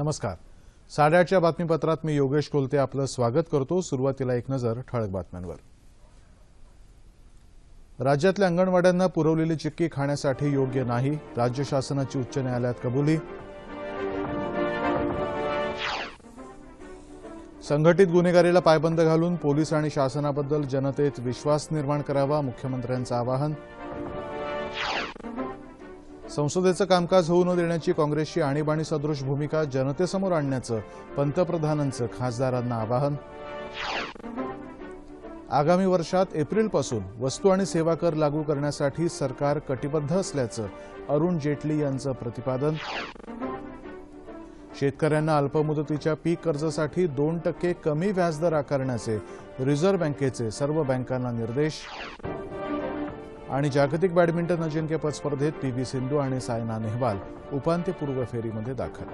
नमस्कार. साडेआठच्या बातमीपत्रात मी योगेश कोलते आपलं स्वागत करतो. सुरुवातीला एक नजर ठळक बातम्यांवर. राज्यातल्या अंगणवाड्यांना पुरवलेली चिक्की खाण्यासाठी योग्य नाही. राज्य शासनाची उच्च न्यायालयात कबुली. संघटित गुन्हेगारीला पायबंद घालून पोलीस आणि शासनाबद्दल जनतेत विश्वास निर्माण करावा मुख्यमंत्र्यांचं आवाहन. संसदेचं कामकाज होऊ न देण्याची काँग्रेसची आणीबाणी सदृश भूमिका जनतेसमोर आणण्याचं पंतप्रधानांचं खासदारांना आवाहन. आगामी वर्षात एप्रिलपासून वस्तू आणि सेवा कर लागू करण्यासाठी सरकार कटिबद्ध असल्याचं अरुण जेटली यांचं प्रतिपादन. शेतकऱ्यांना अल्पमुदतीच्या पीक कर्जासाठी दोन टक्के कमी व्याजदर आकारण्याचे रिझर्व्ह बँकेचे सर्व बँकांना निर्देश. आणि जागतिक बॅडमिंटन अजिंक्यपद स्पर्धेत पी व्ही सिंधू आणि सायना नेहवाल उपांत्यपूर्व फेरीमध्ये दाखल.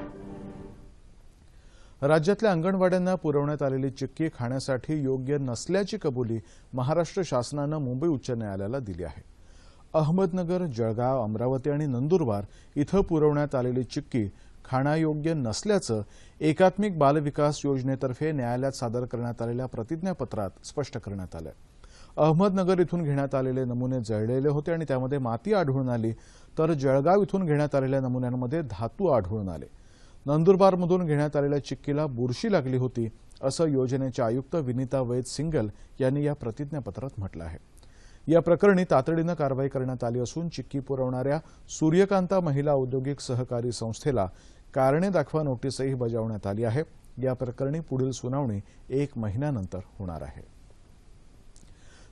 राज्यातल्या अंगणवाड्यांना पुरवण्यात आलेली चिक्की खाण्यासाठी योग्य नसल्याची कबुली महाराष्ट्र शासनानं मुंबई उच्च न्यायालयाला दिली आहे. अहमदनगर जळगाव अमरावती आणि नंदुरबार इथं पुरवण्यात आलेली चिक्की खाण्यायोग्य नसल्याचं एकात्मिक बालविकास योजनेतर्फे न्यायालयात सादर करण्यात आलेल्या प्रतिज्ञापत्रात स्पष्ट करण्यात आलं आहे अहमदनगर इथून घेण्यात आलेले नमुने जळलेले होते आणि त्यामध्ये माती आढळून आली. तर जळगाव इथून घेण्यात आलेल्या नमुन्यांमध्ये धातू आढळून आले. नंदुरबारमधून घेण्यात आलेल्या चिक्कीला बुरशी लागली होती असं योजनेचे आयुक्त विनीता वैद सिंगल यांनी या प्रतिज्ञापत्रात म्हटलं आहे. या प्रकरणी तातडीनं कारवाई करण्यात आली असून चिक्की पुरवणाऱ्या सूर्यकांता महिला औद्योगिक सहकारी संस्थेला कारणे दाखवा नोटीसही बजावण्यात आली आहे. या प्रकरणी पुढील सुनावणी एक महिन्यानंतर होणार आहे.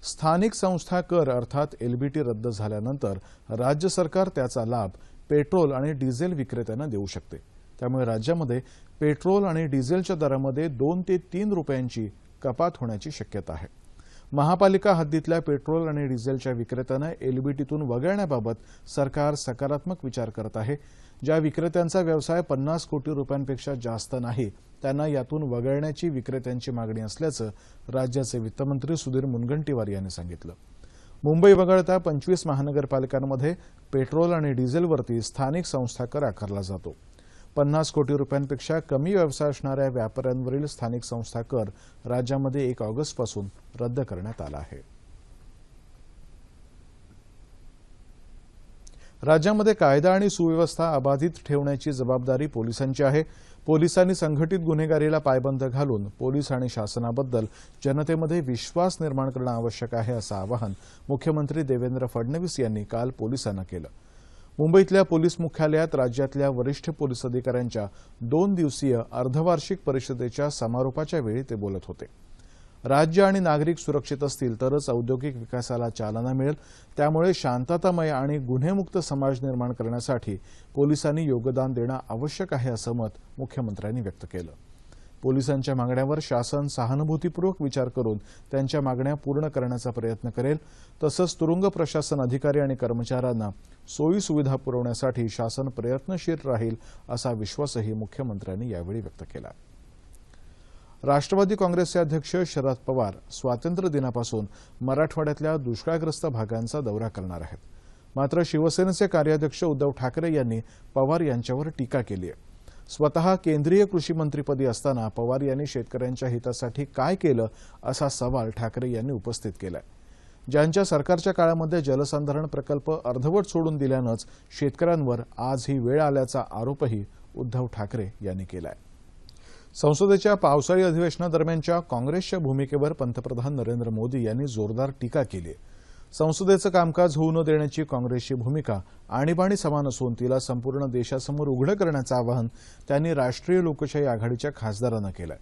स्थानिक संस्था कर अर्थात एलबीटी रद्द झाल्यानंतर राज्य सरकार त्याचा लाभ पेट्रोल आणि डिझेल विक्रेत्यांना देऊ शकते. त्यामुळे राज्यामध्ये पेट्रोल आणि डिझेलच्या दरामध्ये दोन ते तीन रुपयांची कपात होण्याची शक्यता आहे. महापालिका हद्दीतल्या पेट्रोल आणि डिझेलच्या विक्रेत्यांना एलबीटीतून वगळण्याबाबत सरकार सकारात्मक विचार करत आहे. ज्या विक्रेत्यांचा व्यवसाय पन्नास कोटी रुपयांपेक्षा जास्त नाही त्यांना यातून वगळण्याची विक्रेत्यांची मागणी असल्याचं राज्याचे वित्तमंत्री सुधीर मुनगंटीवार यांनी सांगितलं. मुंबई वगळता पंचवीस महानगरपालिकांमध्ये पेट्रोल आणि डिझेलवरती स्थानिक संस्था कर आकारला जातो. पन्नास कोटी रुपयांपेक्षा कमी व्यवसाय असणाऱ्या व्यापाऱ्यांवरील स्थानिक संस्था कर राज्यामध्ये एक ऑगस्टपासून रद्द करण्यात आला आहे. राज्यामध्ये कायदा आणि सुव्यवस्था अबाधित ठेवण्याची जबाबदारी पोलिसांची आहे. पोलिसांनी संघटित गुन्हेगारीला पायबंद घालून पोलीस आणि शासनाबद्दल जनतेमध्ये विश्वास निर्माण करणं आवश्यक आहे असं आवाहन मुख्यमंत्री देवेंद्र फडणवीस यांनी काल पोलिसांना केलं. मुंबईतल्या पोलीस मुख्यालयात राज्यातल्या वरिष्ठ पोलीस अधिकाऱ्यांच्या दोन दिवसीय अर्धवार्षिक परिषदेच्या समारोपाच्या वेळी ते बोलत होते. राज्य आणि नागरिक सुरक्षित असतील तरच औद्योगिक विकासाला चालना मिळेल. त्यामुळे शांततामय आणि गुन्हेमुक्त समाज निर्माण करण्यासाठी पोलिसांनी योगदान देणं आवश्यक आहे असं मत मुख्यमंत्र्यांनी व्यक्त केलं. पोलिसांच्या मागण्यावर शासन सहानुभूतीपूर्वक विचार करून त्यांच्या मागण्या पूर्ण करण्याचा प्रयत्न करेल. तसंच तुरुंग प्रशासन अधिकारी आणि कर्मचाऱ्यांना सोयी सुविधा पुरवण्यासाठी शासन प्रयत्नशील राहील असा विश्वासही मुख्यमंत्र्यांनी यावेळी व्यक्त केला. राष्ट्रवादी काँग्रेसचे अध्यक्ष शरद पवार स्वातंत्र्य दिनापासून मराठवाड्यातल्या दुष्काळग्रस्त भागांचा दौरा करणार आहेत. मात्र शिवसेनेचे कार्याध्यक्ष उद्धव ठाकरे यांनी पवार यांच्यावर टीका केली आहे. स्वतः केंद्रीय कृषी मंत्रीपदी असताना पवार यांनी शेतकऱ्यांच्या हितासाठी काय केलं असा सवाल ठाकरे यांनी उपस्थित केलाय. ज्यांच्या सरकारच्या काळामध्ये जलसंधारण प्रकल्प अर्धवट सोडून दिल्यानंच शेतकऱ्यांवर आज ही वेळ आल्याचा आरोपही उद्धव ठाकरे यांनी केलाय. संसदेच्या पावसाळी अधिवेशनादरम्यानच्या काँग्रेसच्या भूमिकेवर पंतप्रधान नरेंद्र मोदी यांनी जोरदार टीका केली आहे संसदेचं कामकाज होऊ न देण्याची काँग्रेसची भूमिका आणीबाणी समान असून तिला संपूर्ण देशासमोर उघडं करण्याचं आवाहन त्यांनी राष्ट्रीय लोकशाही आघाडीच्या खासदारांना केलंय.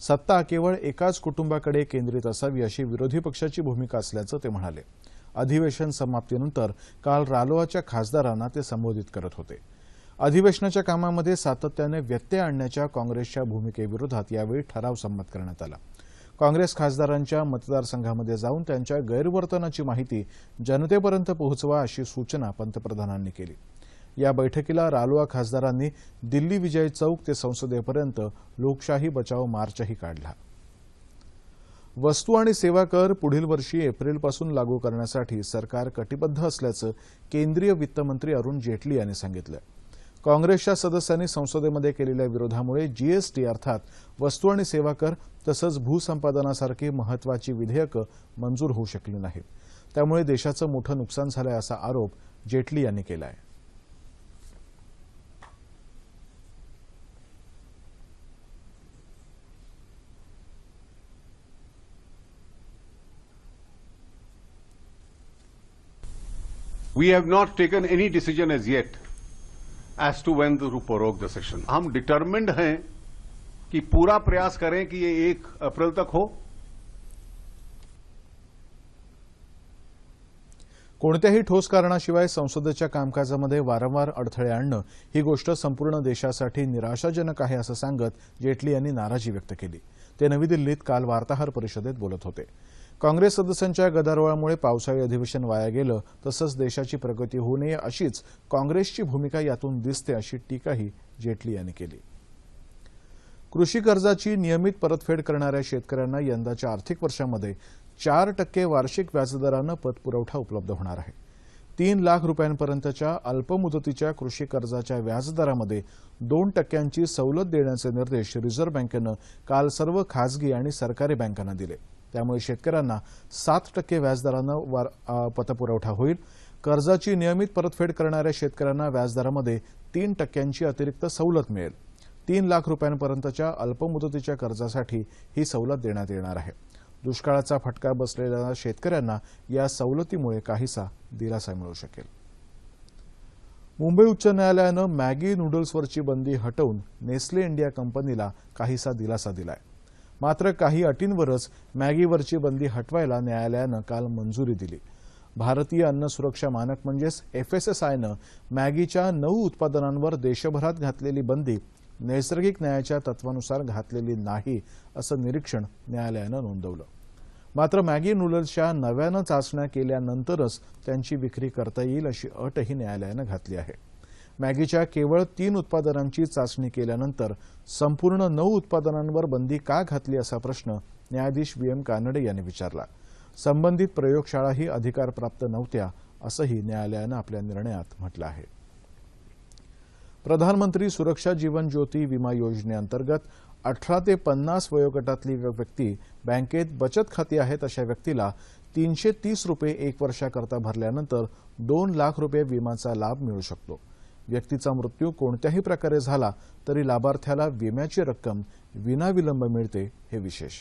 सत्ता केवळ एकाच कुटुंबाकडे केंद्रित असावी अशी विरोधी पक्षाची भूमिका असल्याचं ते म्हणाले. अधिवेशन समाप्तीनंतर काल रालोआच्या खासदारांना ते संबोधित करत होते. अधिवेशनाच्या कामामध्ये सातत्याने व्यत्यय आणण्याच्या काँग्रेसच्या भूमिकेविरोधात यावेळी ठराव संमत करण्यात आला. काँग्रेस खासदारांच्या मतदारसंघामध्ये जाऊन त्यांच्या गैरवर्तनाची माहिती जनतेपर्यंत पोहोचवा अशी सूचना पंतप्रधानांनी केली. या बैठकीला रालोआ खासदारांनी दिल्ली विजय चौक ते संसदेपर्यंत लोकशाही बचाव मार्चही काढला. वस्तू आणि सेवा कर पुढील वर्षी एप्रिलपासून लागू करण्यासाठी सरकार कटिबद्ध असल्याचं केंद्रीय वित्तमंत्री अरुण जेटली यांनी सांगितलं. काँग्रेसच्या सदस्यांनी संसदेमध्ये केलेल्या विरोधामुळे जीएसटी अर्थात वस्तू आणि सेवा कर तसंच भूसंपादनासारखी महत्वाची विधेयकं मंजूर होऊ शकली नाहीत. त्यामुळे देशाचं मोठं नुकसान झालंय असा आरोप जेटली यांनी केला आहे We have not taken any decision as yet. As to when to prorogue the session. हम डिटर्मिंड हैं कि पूरा प्रयास करें कि ये एक अप्रैल तक हो। कोणत्याही ठोस कारणाशिवाय संसदेच्या कामकाजामध्ये वारंवार अडथळे आणणं ही गोष्ट संपूर्ण देशासाठी निराशाजनक आहे असं सांगत जेटली यांनी नाराजी व्यक्त केली. ते नवी दिल्लीत काल वार्ताहर परिषदेत बोलत होते. काँग्रेस सदस्यांच्या गदारोळामुळे पावसाळी अधिवेशन वाया गेलं तसंच देशाची प्रगती होऊ नये अशीच काँग्रेसची भूमिका यातून दिसते अशी टीकाही जेटली यांनी केली. कृषी कर्जाची नियमित परतफेड करणाऱ्या शेतकऱ्यांना यंदाच्या आर्थिक वर्षामध्ये चार टक्के वार्षिक व्याजदरानं पतपुरवठा उपलब्ध होणार आहे. तीन लाख रुपयांपर्यंतच्या अल्पमुदतीच्या कृषी कर्जाच्या व्याजदरामध्ये दोन टक्क्यांची सवलत देण्याचे निर्देश रिझर्व्ह बँकेनं काल सर्व खासगी आणि सरकारी बँकांना दिले. त्यामुळे शेतकऱ्यांना सात टक्के व्याजदरानं वार- पतपुरवठा होईल. कर्जाची नियमित परतफेड करणाऱ्या शेतकऱ्यांना व्याजदरामध्ये तीन टक्क्यांची अतिरिक्त सवलत मिळेल. तीन लाख रुपयांपर्यंतच्या अल्पमुदतीच्या कर्जासाठी ही सवलत देण्यात येणार आहे. दुष्काळाचा फटका बसलेल्या शेतकऱ्यांना या सवलतीमुळे काहीसा दिलासा मिळू शकेल. मुंबई उच्च न्यायालयानं मॅगी नूडल्सवरची बंदी हटवून नेस्ले इंडिया कंपनीला काहीसा दिलासा दिलाय. मात्र काही अटींवरच मॅगीवरची बंदी हटवायला न्यायालयानं काल मंजुरी दिली. भारतीय अन्न सुरक्षा मानक म्हणजेच एफएसएसआयनं मॅगीच्या नऊ उत्पादनांवर देशभरात घातलेली बंदी नैसर्गिक न्यायाच्या तत्वानुसार घातलेली नाही असं निरीक्षण न्यायालयानं नोंदवलं. मात्र मॅगी नूडल्सच्या नव्यानं चाचण्या केल्यानंतरच त्यांची विक्री करता येईल अशी अटही न्यायालयानं घातली आहे. मॅगीच्या केवळ तीन उत्पादनांची चाचणी केल्यानंतर संपूर्ण नऊ उत्पादनांवर बंदी का घातली असा प्रश्न न्यायाधीश व्ही एम कानडे यांनी विचारला. संबंधित प्रयोगशाळाही अधिकारप्राप्त नव्हत्या असंही न्यायालयानं आपल्या निर्णयात म्हटलं आहे. प्रधानमंत्री सुरक्षा जीवन ज्योती विमा योजनेअंतर्गत अठरा ते पन्नास वयोगटातली व्यक्ती बँकेत बचत खाती आहेत अशा व्यक्तीला तीनशे तीस रुपये एक वर्षाकरता भरल्यानंतर दोन लाख रुपये विमाचा लाभ मिळू शकतो. व्यक्तीचा मृत्यू कोणत्याही प्रकारे झाला तरी लाभार्थ्याला विम्याची रक्कम विनाविलंब मिळते हे विशेष.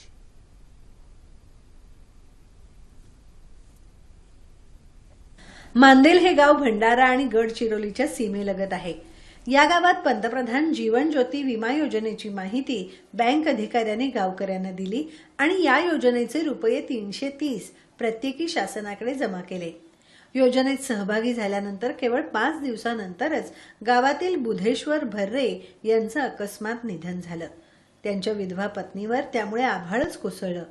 मांदेल हे गाव भंडारा आणि गडचिरोलीच्या सीमेलगत आहे. या गावात पंतप्रधान जीवन ज्योती विमा योजनेची माहिती बँक अधिकाऱ्याने गावकऱ्यांना दिली आणि या योजनेचे रुपये तीनशे तीस प्रत्येकी शासनाकडे जमा केले. योजनेत सहभागी झाल्यानंतर केवळ पाच दिवसानंतरच गावातील बुधेश्वर भर्रे यांचं अकस्मात निधन झालं. त्यांच्या विधवा पत्नीवर त्यामुळे आभाळच कोसळलं.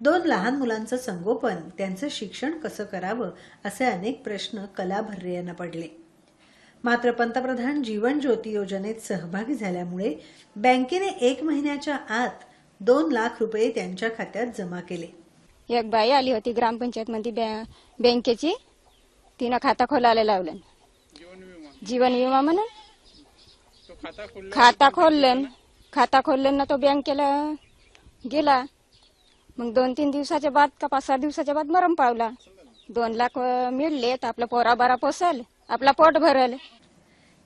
दोन लहान मुलांचं संगोपन त्यांचं शिक्षण कसं करावं असे अनेक प्रश्न कला भर्रे यांना पडले. मात्र पंतप्रधान जीवन ज्योती योजनेत सहभागी झाल्यामुळे बँकेने एक महिन्याच्या आत दोन लाख रुपये त्यांच्या खात्यात जमा केले. एक बाई आली होती ग्रामपंचायत मध्ये बँकेची. तिनं खाता खोलायला लावलं. जीवन विमा म्हणून. खाता खोललं. खाता खोललं ना तो बँकेला गेला. मग दोन तीन दिवसाच्या बाद का पाच सहा दिवसाच्या बाद मरम पावला. दोन लाख अं, मिळले तर आपला पोरा बारा पोसल. आपला पोट भरल.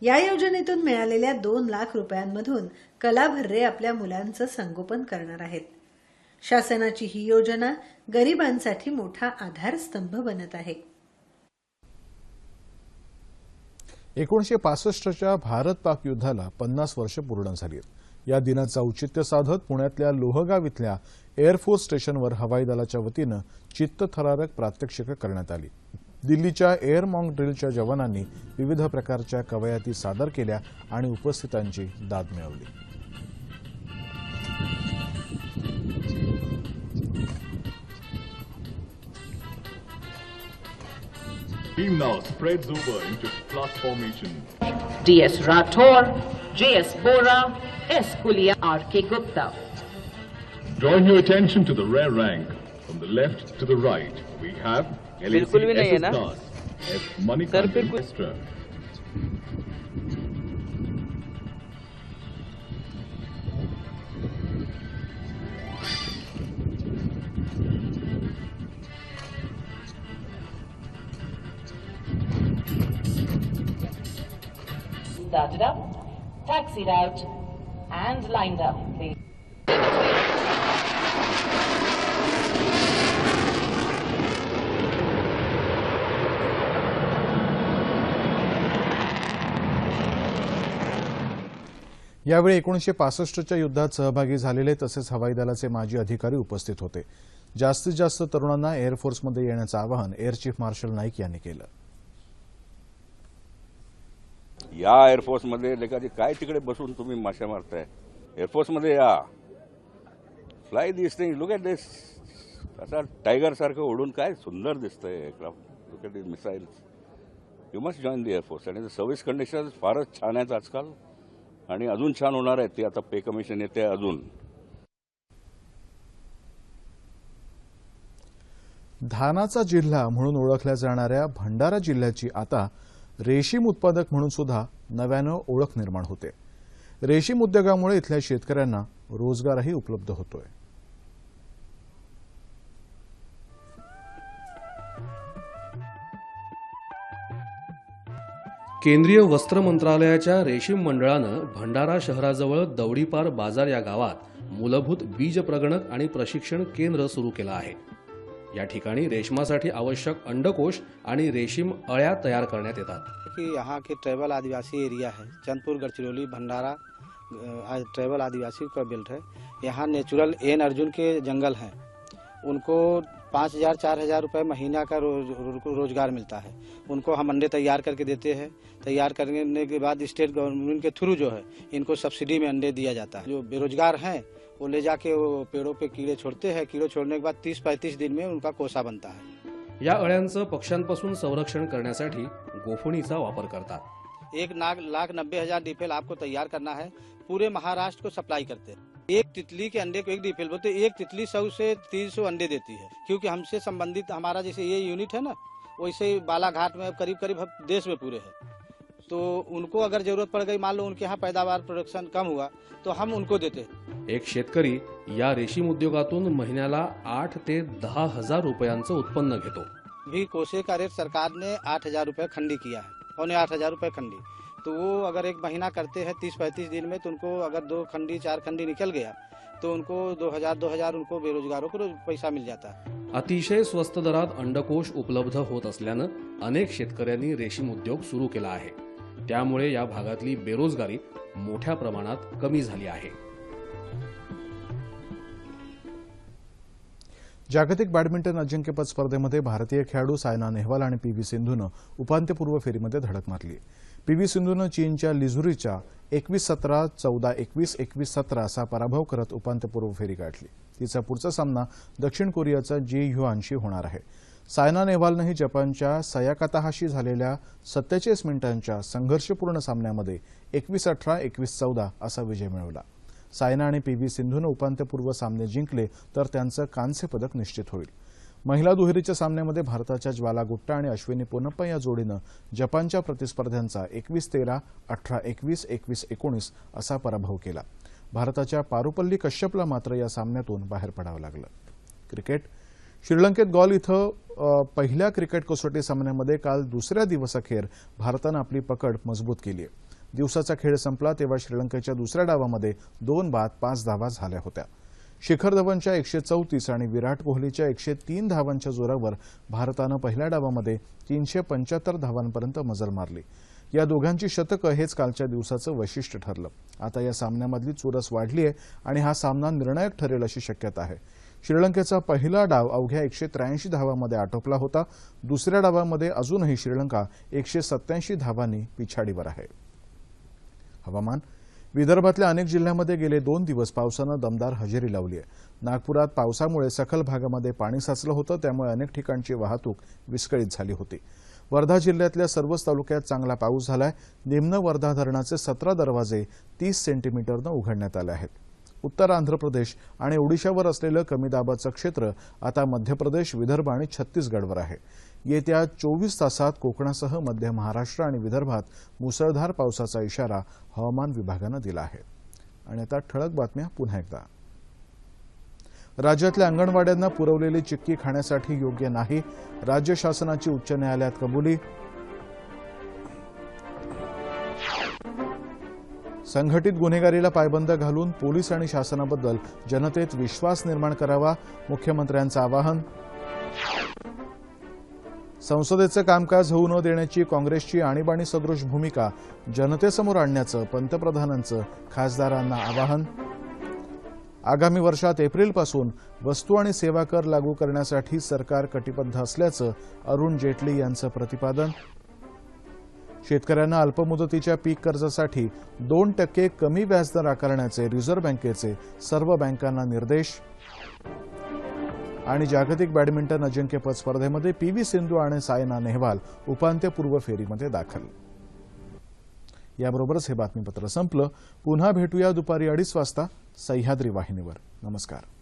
या योजनेतून मिळालेल्या दोन लाख रुपयांमधून कला भर्रे आपल्या मुलांचं संगोपन करणार आहेत. शासनाची ही योजना गरिबांसाठी मोठा आधारस्तंभ बनत आहे. एकोणीशे पासष्टच्या भारत पाक युद्धाला पन्नास वर्ष पूर्ण झाली आहेत. या दिनाचं औचित्य साधत पुण्यातल्या लोहगाव इथल्या एअरफोर्स स्टेशनवर हवाई दलाच्या वतीनं चित्तथरारक प्रात्यक्षिकं करण्यात आली दिल्लीच्या एअर मॉंग ड्रिलच्या जवानांनी विविध प्रकारच्या कवायती सादर केल्या आणि उपस्थितांची दाद मिळवली Team now spreads over into class formation. D.S. Rathore, J.S. Bora, S. Kulia, R.K. Gupta. Drawing your attention to the rear rank, from the left to the right, we have LAC SS Das, S. Manikantha, taxied out, and lined up, please. यावेळी एकोणीसशे पासष्टच्या युद्धात सहभागी झालेले तसेच हवाई दलाचे माजी अधिकारी उपस्थित होते जास्तीत जास्त तरुणांना एअरफोर्समध्ये येण्याचं आवाहन एअर चीफ मार्शल नाईक यांनी केलं या एअरफोर्समध्ये लेखाची काय तिकडे बसून तुम्ही माशा मारताय? एअरफोर्समध्ये या. Fly this thing look at this असा टायगर सारखं काय सुंदर दिसतंय aircraft. Look at this missiles you must join the air force आणि सर्व्हिस कंडिशन फारच छान आहेत आजकाल. आणि अजून छान होणार आहेत ते आता पे कमिशन येते अजून. धानाचा जिल्हा म्हणून ओळखल्या जाणाऱ्या भंडारा जिल्ह्याची आता रेशीम उत्पादक म्हणून सुद्धा नव्यानं ओळख निर्माण होते. रेशीम उद्योगामुळे इथल्या शेतकऱ्यांना रोजगारही उपलब्ध होतोय. केंद्रीय वस्त्र मंत्रालयाच्या रेशीम मंडळानं भंडारा शहराजवळ दवडीपार बाजार या गावात मूलभूत बीज प्रगणक आणि प्रशिक्षण केंद्र सुरू केलं आहे. या ठिकाणी रेशमासाठी आवश्यक अंडकोश आणि रेशीम अळ्या तयार करण्यात येतात. कि यहाँ के ट्राइबल आदिवासी एरिया है चंदपुर गढ़चिरौली भंडारा ट्राइबल आदिवासी का बेल्ट है। यहाँ नेचुरल एन अर्जुन के जंगल हैं। उनको पाँच हज़ार चार हज़ार रुपये महीना का रोज, रो, रोज़गार मिलता है। उनको हम अंडे तैयार करके देते हैं। तैयार करने के बाद स्टेट गवर्नमेंट के थ्रू जो है इनको सब्सिडी में अंडे दिया जाता है। जो बेरोजगार हैं वो ले जाके वो पेड़ों पे कीड़े छोड़ते हैं। कीड़े छोड़ने के बाद तीस पैंतीस दिन में उनका कोसा बनता है। या अळ्यांचं पक्ष्यांपासून संरक्षण करण्यासाठी गोफणीचा वापर करतात. एक लाख लाख नब्बे हज़ार डीपीएल आपको तैयार करना है। पूरे महाराष्ट्र को सप्लाई करते हैं। एक तितली के अंडे को एक डीपीएल बोलते एक तितली सौ से तीन सौ अंडे देती है। क्योंकि हमसे संबंधित हमारा जैसे ये यूनिट है ना वैसे बालाघाट में करीब करीब देश में पूरे है। तो उनको अगर ज़रूरत पड़ गई मान लो उनके यहाँ पैदावार प्रोडक्शन कम हुआ तो हम उनको देते हैं। एक शेतकरी या रेशीम उद्योगातून महिन्याला आठ ते दहा हजार रुपयांचं उत्पन्न घेतो. भी कोसे का रेट सरकार ने आठ हजार रूपये खंडी किया है. पौने आठ हजार रूपये खंडी. तो वो अगर एक महीना करते हैं तीस पैंतीस दिन में तो उनको अगर दो खंडी चार खंडी निकल गया तो उनको दो हजार दो हजार उनको बेरोजगारों को पैसा मिल जाता है। अतिशय स्वस्त दरात अंडकोश उपलब्ध होत असल्यानं अनेक शेतकऱ्यांनी रेशीम उद्योग सुरू केला आहे. त्यामुळे या भागातली बेरोजगारी मोठ्या प्रमाणात कमी झाली आहे. जागतिक बॅडमिंटन अजिंक्यपद स्पर्धेमध्ये भारतीय खेळाडू सायना नेहवाल आणि पी व्ही सिंधूनं उपांत्यपूर्व फेरीमध्ये धडक मारली. पी व्ही सिंधूनं चीनच्या लिझुरीच्या एकवीस सतरा चौदा एकवीस एकवीस सतरा असा पराभव करत उपांत्यपूर्व फेरी गाठली. तिचा पुढचा सामना दक्षिण कोरियाचा जी ह्युआनशी होणार आहे. सायना नेहवालनंही जपानच्या सयाकाताहाशी झालेल्या सत्तेचाळीस मिनिटांच्या संघर्षपूर्ण सामन्यामध्ये एकवीस अठरा एकवीस चौदा असा विजय मिळवला. सायना आणि पी व्ही सिंधूनं उपांत्यपूर्व सामने जिंकले तर त्यांचं कांस्य पदक निश्चित होईल. महिला दुहेरीच्या सामन्यामध्ये भारताच्या ज्वाला गुट्टा आणि अश्विनी पोनप्पा या जोडीनं जपानच्या प्रतिस्पर्ध्यांचा एकवीस तेरा अठरा एकवीस एकवीस एकोणीस असा पराभव केला. भारताच्या पारुपल्ली कश्यपला मात्र या सामन्यातून बाहेर पडावं लागलं. क्रिकेट. श्रीलंकेत गॉल इथं पहिल्या क्रिकेट कसोटी सामन्यामध्ये काल दुसऱ्या दिवसाखेर भारतानं आपली पकड मजबूत केली आहे दिवसाचा खेळ संपला तेव्हा श्रीलंकेच्या दुसऱ्या डावामध्ये दोन बाद पाच धावा झाल्या होत्या. शिखर धवनच्या एकशे चौतीस आणि विराट कोहलीच्या एकशे तीन धावांच्या जोरावर भारतानं पहिल्या डावामध्ये तीनशे पंच्याहत्तर धावांपर्यंत मजल मारली. या दोघांची शतकं हेच कालच्या दिवसाचं वैशिष्ट्य ठरलं. आता या सामन्यामधली चुरस वाढली आहे आणि हा सामना निर्णायक ठरेल अशी शक्यता आहे. श्रीलंकेचा पहिला डाव अवघ्या एकशे त्र्याऐंशी धावांमध्ये आटोपला होता. दुसऱ्या डावामध्ये अजूनही श्रीलंका एकशे सत्याऐंशी धावांनी पिछाडीवर आहे. हवामान. विदर्भातल्या अनेक जिल्ह्यांमध्ये गेले दोन दिवस पावसानं दमदार हजेरी लावली आहे. नागपुरात पावसामुळे सखल भागामध्ये पाणी साचलं होतं त्यामुळे अनेक ठिकाणची वाहतूक विस्कळीत झाली होती. वर्धा जिल्ह्यातल्या सर्वच तालुक्यात चांगला पाऊस झालाय. निम्न वर्धा धरणाचे सतरा दरवाजे तीस सेंटीमीटरनं उघडण्यात आले आहेत. उत्तर आंध्र प्रदेश आणि ओडिशावर असलेलं कमी दाबाचं क्षेत्र आता मध्य प्रदेश विदर्भ आणि छत्तीसगडवर आहे. येत्या चोवीस तासात कोकणासह मध्य महाराष्ट्र आणि विदर्भात मुसळधार पावसाचा इशारा हवामान विभागानं दिला आहे. आणि आता ठळक बातम्या पुन्हा एकदा. राज्यातल्या अंगणवाड्यांना पुरवलेली चिक्की खाण्यासाठी योग्य नाही राज्य शासनाची उच्च न्यायालयात कबुली. संघटित गुन्हेगारीला पायबंद घालून पोलीस आणि शासनाबद्दल जनतेत विश्वास निर्माण करावा मुख्यमंत्र्यांचं आवाहन. संसदेचं कामकाज होऊ न देण्याची काँग्रेसची आणीबाणी सदृश भूमिका जनतेसमोर आणण्याचं पंतप्रधानांचं खासदारांना आवाहन. आगामी वर्षात एप्रिलपासून वस्तू आणि सेवा कर लागू करण्यासाठी सरकार कटिबद्ध असल्याचं अरुण जेटली यांचं प्रतिपादन. शेतकऱ्यांना अल्पमुदतीच्या पीक कर्जासाठी दोन टक्के कमी व्याजदर आकारण्याचे रिझर्व्ह बँकेचे सर्व बँकांना निर्देश. आणि जागतिक बॅडमिंटन अजिंक्यपद स्पर्धेमध्ये पी व्ही सिंधू आणि सायना नेहवाल उपांत्यपूर्व फेरीमध्ये दाखल. याबरोबरच हे बातमीपत्र संपलं. पुन्हा भेटूया दुपारी अडीच वाजता सह्याद्री वाहिनीवर. नमस्कार.